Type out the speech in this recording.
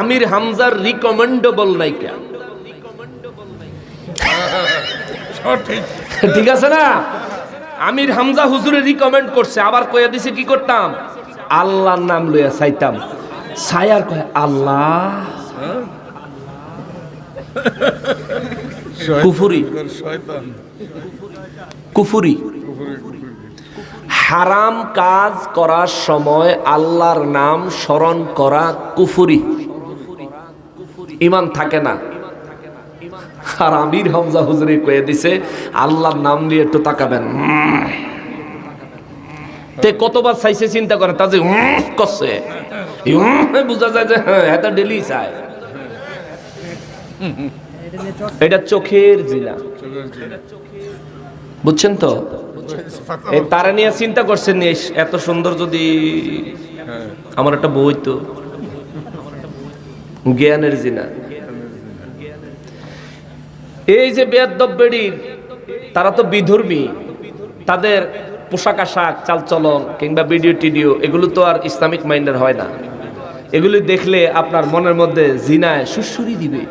আমির হামজার রিকমেন্ডেবল নায়িকা। ঠিক আছে না? আমির হামজা হুজুরে রিকমেন্ড করছে আবার কইয়া দিছে কি করতাম? আল্লাহর নাম লইয়া চাইতাম। ছায়ার কয় আল্লাহ? কুফুরি কুফুরি। হারাম কাজ করার সময় আল্লাহর নাম স্মরণ করা কুফুরি। ইমান থাকে না। আর আমির হামজা হুজুরে কয়ে দিছে, আল্লাহর নাম নিয়ে একটু তাকাবেন। তে কতবার চাইছে চিন্তা করে, তা যে করছে। বোঝা যায় যে হ্যাঁ এত ডেলি চায়। এটা চোখের জিনা। বুঝছেন তো? তারা নিয়ে চিন্তা করছেন এত সুন্দর যদি আমার একটা বই তো। জ্ঞানের জিনা। এই যে বেয়াদব বেড়ির তারা তো বিধর্মী। তাদের পোশাক আশাক, চালচলন কিংবা ভিডিও টিডিও, এগুলো তো আর ইসলামিক মাইন্ডের হয় না। এগুলি দেখলে আপনার মনের মধ্যে জিনায় সুসুরি দিবে।